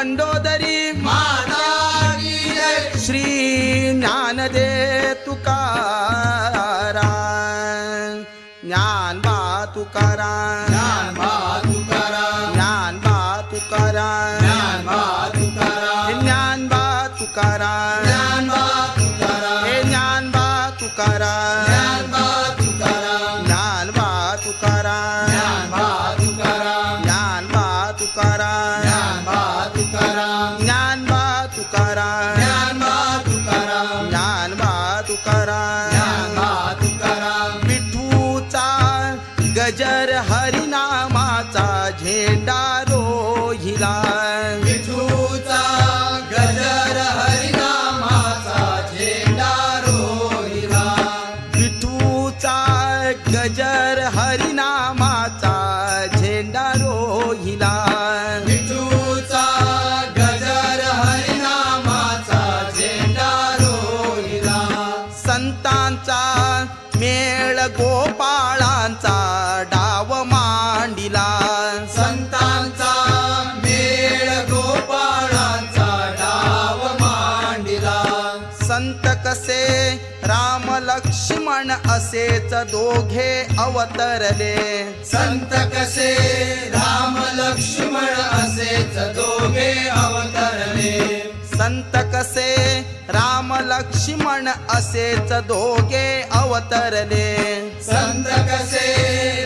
मंदोदरी माता श्री ज्ञानदे तुका दोघे अवतरले. संत कसे? राम लक्ष्मण असेच दोघे अवतरले. संत कसे? राम लक्ष्मण असेच दोघे अवतरले. संत कसे?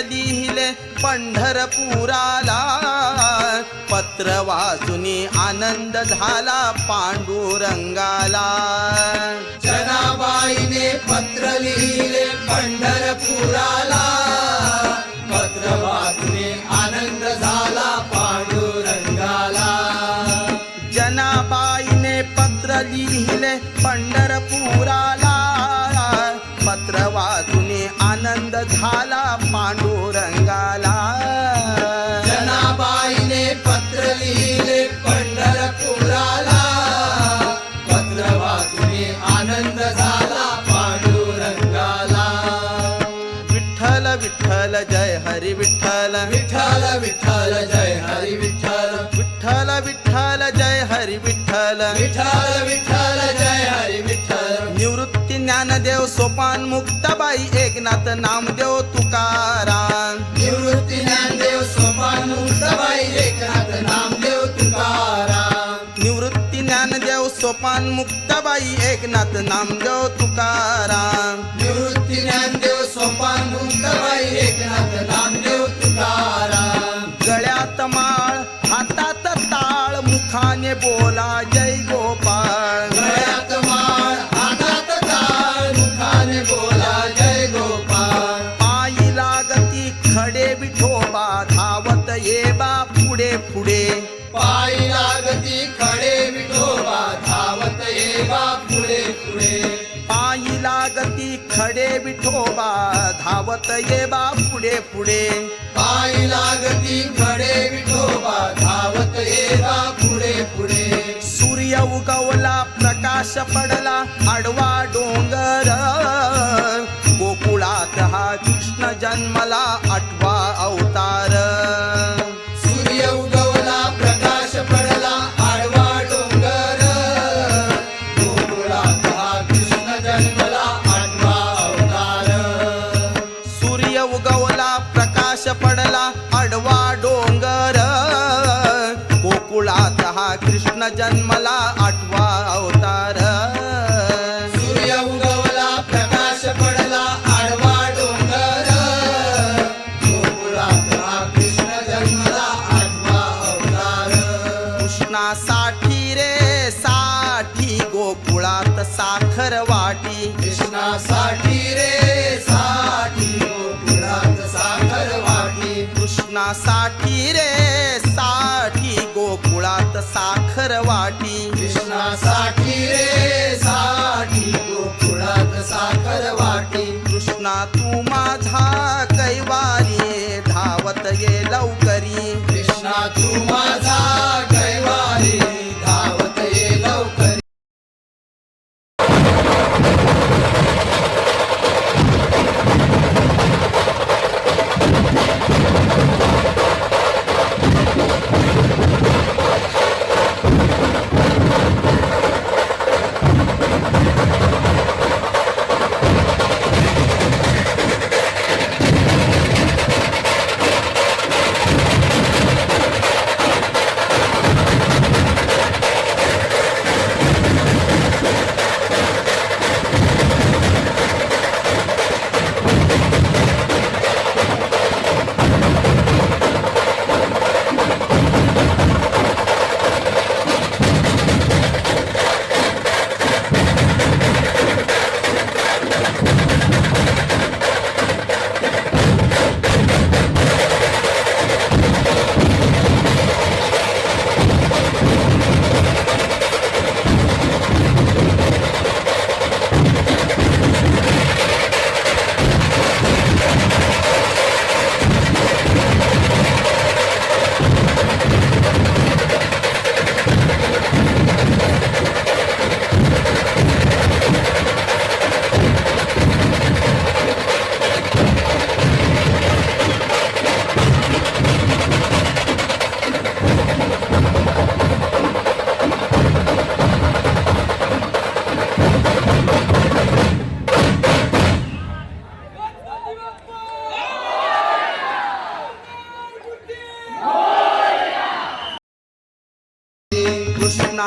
लिहिले पंढरपुराला. पत्र वाचुनी आनंद झाला पांडुरंगाला. जनाबाईने पत्र लिहिले पंढरपुराला. पत्र वाचुनी आनंद झाला नाथ नामदेव तुकाराम. निवृत्ती ज्ञानदेव सोपान मुक्ताबाई एकनाथ नामदेव तुकाराम. निवृत्ती ज्ञानदेव सोपान मुक्तबाई एकनाथ नामदेव तुकाराम. निवृत्ती ज्ञानदेव सोपान एकनाथ तुकाराम. गळ्यात माळ हातात ताळ मुखाने बोला जय आजोबा धावत ये बा पुढे पुढे. पाय लागती खडे विठोबा धावत ये बा पुढे पुढे. सूर्य उगवला प्रकाश पडला आडवा डोंगर. गोकुळात हा कृष्ण जन्मला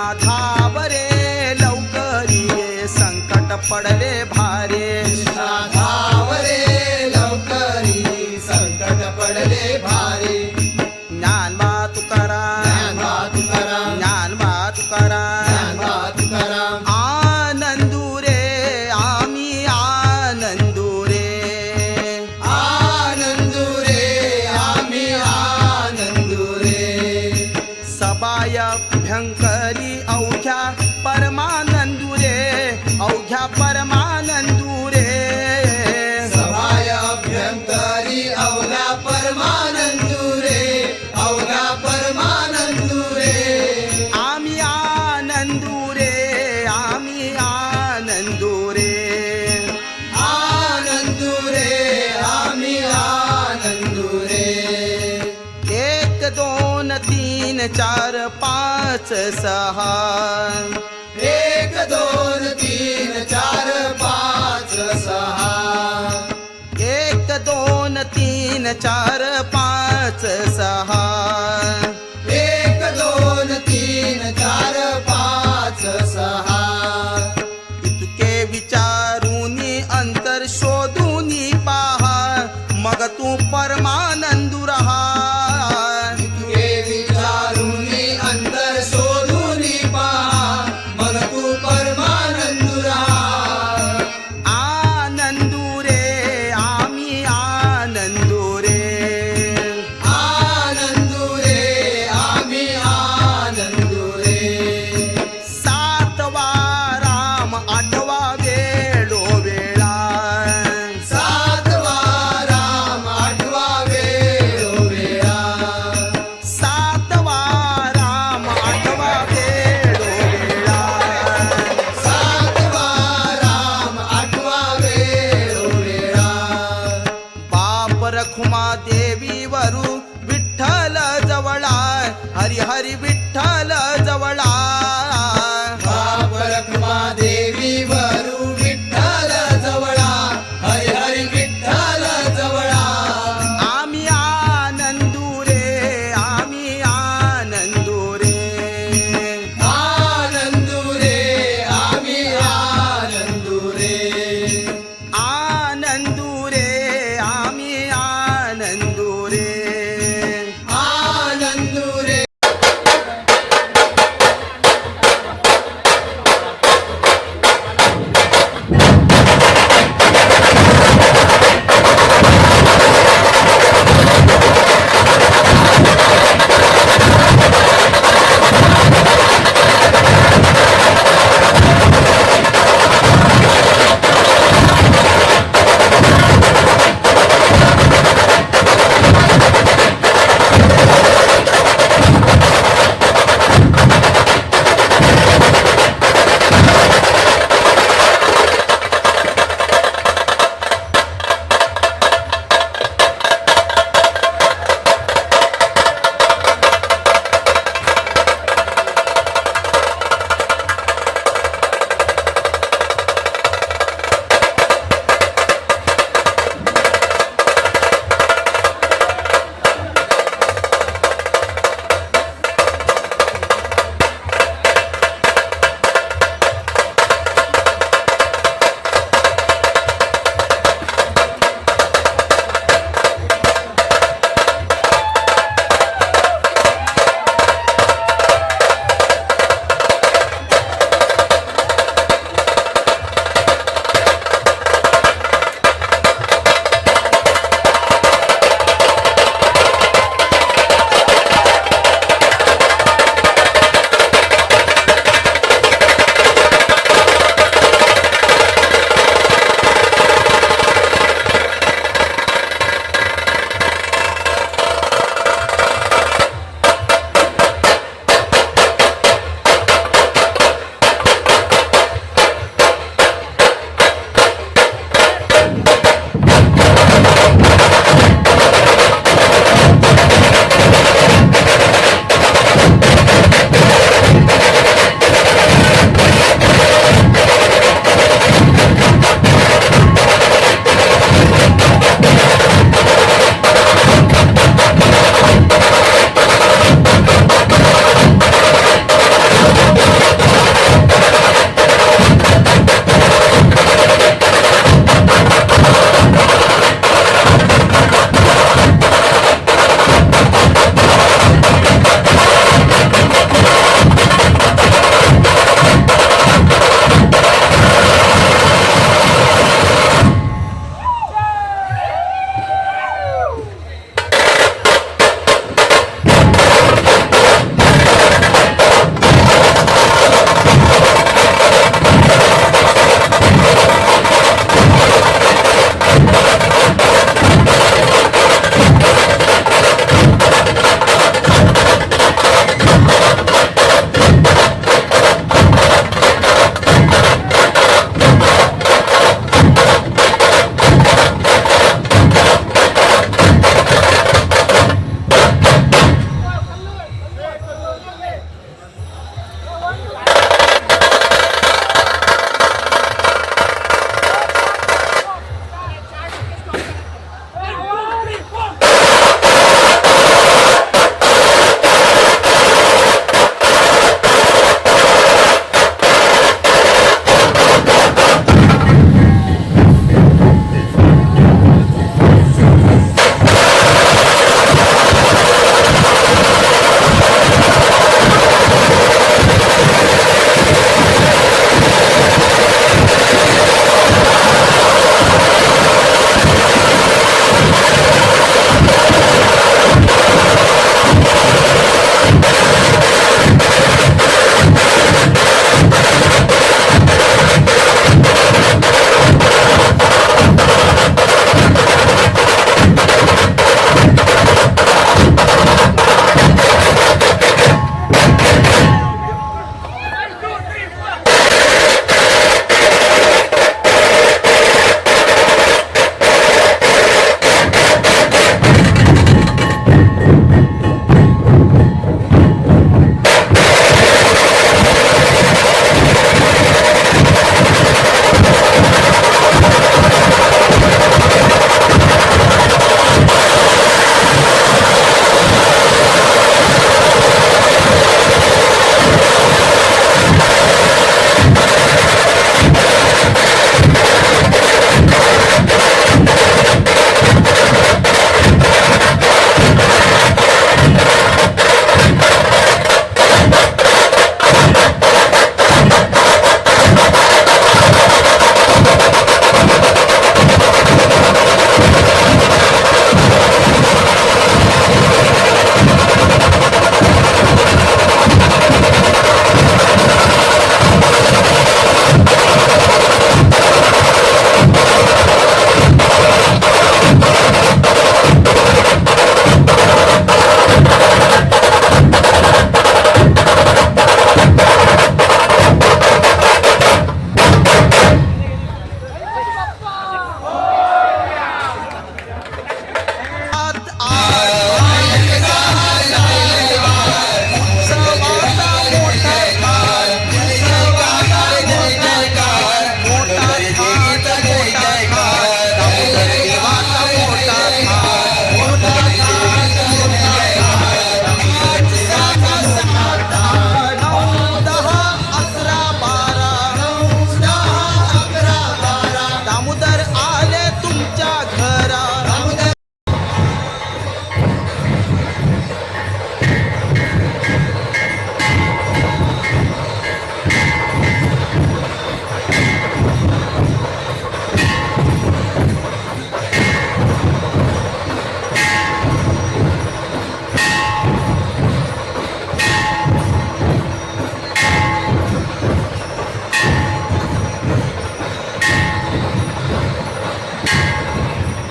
कृष्णा धावरे लवकरी ये संकट पडले. ha